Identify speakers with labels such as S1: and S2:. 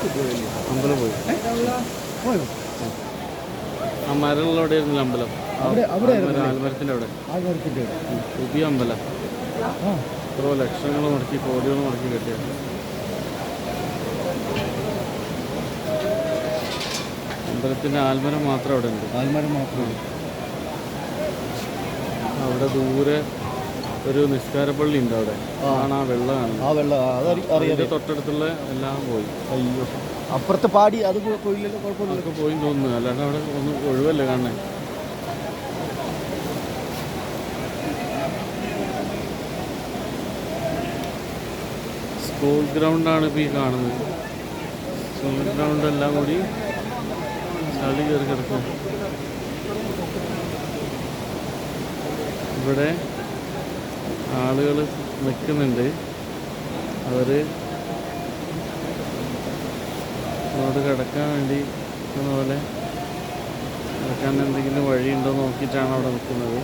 S1: അമ്പലം പോയി.
S2: പോയോ?
S1: ആ മരമുള്ള അവിടെ ആയിരുന്നില്ല അമ്പലം.
S2: അവിടെ
S1: ആൽമരത്തിന്റെ അവിടെ.
S2: ആ മരത്തിന്റെ
S1: ഉം. പുതിയ അമ്പലം. എത്രയോ ലക്ഷങ്ങൾ മുടക്കി കോടികൾ മുടക്കി കെട്ടിയത് അമ്പലത്തിന്റെ ആൽമരം മാത്രം അവിടെ ഉണ്ട്.
S2: ആൽമരം മാത്രമാണ്
S1: അവിടെ ദൂരെ ഒരു നിസ്കാരപ്പള്ളി ഉണ്ട് അവിടെ. ആണ് ആ വെള്ളമാണ്
S2: ആ വെള്ളം അത് അറിയാം.
S1: തൊട്ടടുത്തുള്ള എല്ലാം പോയി.
S2: അയ്യോ. അപ്പുറത്തെ പാടി അത് പോയില്ലല്ലോ കുഴപ്പമില്ല
S1: പോയി തോന്നുന്നു. അല്ലാണ്ട് അവിടെ ഒന്നും ഒഴിവല്ലേ കാണേ സ്കൂൾ ഗ്രൗണ്ടാണ് ഇപ്പോൾ ഈ കാണുന്നത്. സ്കൂൾ ഗ്രൗണ്ട് എല്ലാം കൂടി ചളി കയറി കിടക്കും ഇവിടെ ആളുകൾ നിൽക്കുന്നുണ്ട് അവർ അങ്ങോട്ട് കിടക്കാൻ വേണ്ടി നിൽക്കുന്ന പോലെ കിടക്കാൻ എന്തെങ്കിലും വഴിയുണ്ടോ നോക്കിയിട്ടാണ് അവിടെ നിൽക്കുന്നത്